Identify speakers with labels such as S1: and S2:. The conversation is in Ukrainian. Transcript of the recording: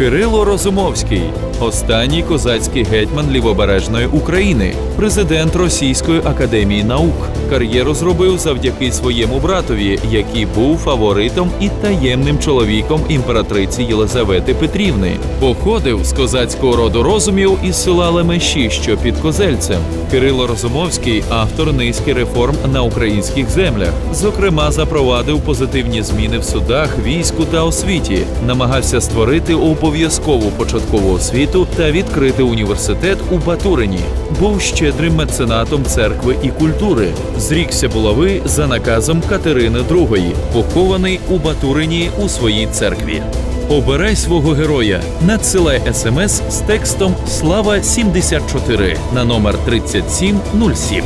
S1: Кирило Розумовський, останній козацький гетьман лівобережної України, президент Російської академії наук. Кар'єру зробив завдяки своєму братові, який був фаворитом і таємним чоловіком імператриці Єлизавети Петрівни. Походив з козацького роду розумів із села Лемеші, що під Козельцем. Кирило Розумовський автор низки реформ на українських землях. Зокрема, запровадив позитивні зміни в судах, війську та освіті, намагався створити обов'язкову початкову освіту та відкрити університет у Батурині. Був щедрим меценатом церкви і культури. Зрікся булави за наказом Катерини II, похований у Батурині у своїй церкві. Обирай свого героя. Надсилай смс з текстом Слава 74 на номер 3707.